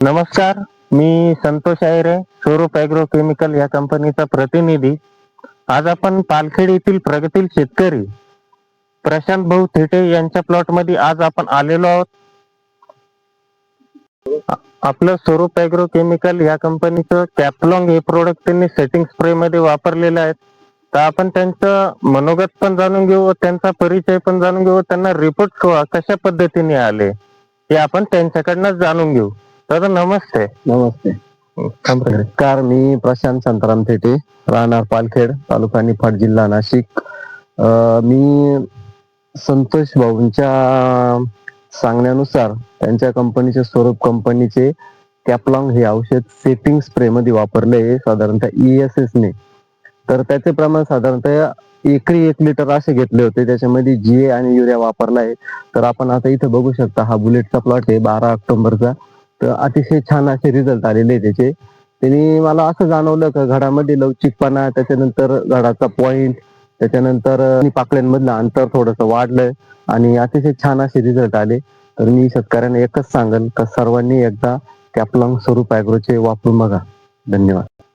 नमस्कार मी संतोष आयरे स्वरूप agro chemical या कंपनीचा प्रतिनिधी. आज आपण पालखेड येथील प्रगतील शेतकरी प्रशांत भाऊ थेटे यांच्या प्लॉटमध्ये आज आपण आलेलो आहोत. आपलं स्वरूप ॲग्रो केमिकल या कंपनीचं कॅपलॉंग हे प्रोडक्ट त्यांनी सेटिंग स्प्रे मध्ये वापरलेलं आहे. तर आपण त्यांचं मनोगत पण जाणून घेऊ त्यांचा परिचय पण जाणून घेऊ त्यांना रिपोर्ट कशा पद्धतीने आले हे आपण त्यांच्याकडनं जाणून घेऊ. दादा नमस्ते. नमस्ते. नमस्कार मी प्रशांत शांताराम थेटे राहणार पालखेड तालुका निफाड जिल्हा नाशिक. मी संतोष भाऊंच्या सांगण्यानुसार त्यांच्या कंपनीचे स्वरूप कंपनीचे कॅपलॉंग हे औषध सेटिंग स्प्रे मध्ये वापरले साधारणतः ई एस एस ने. तर त्याचे प्रमाण साधारणतः एकरी एक लिटर असे घेतले होते त्याच्यामध्ये जी आणि युरिया वापरला आहे. तर आपण आता इथं बघू शकता हा बुलेटचा प्लॉट आहे बारा ऑक्टोबरचा. तर अतिशय छान असे रिझल्ट आलेले त्याचे. त्यांनी मला असं जाणवलं का घडामध्ये लवचिकपणा त्याच्यानंतर घडाचा पॉइंट त्याच्यानंतर पाकळ्यांमधलं अंतर थोडंसं वाढलंय आणि अतिशय छान असे रिझल्ट आले. तर मी शेतकऱ्यांना एकच सांगेल का सर्वांनी एकदा कॅपलॉंग स्वरूप ॲग्रोचे वापरून बघा. धन्यवाद.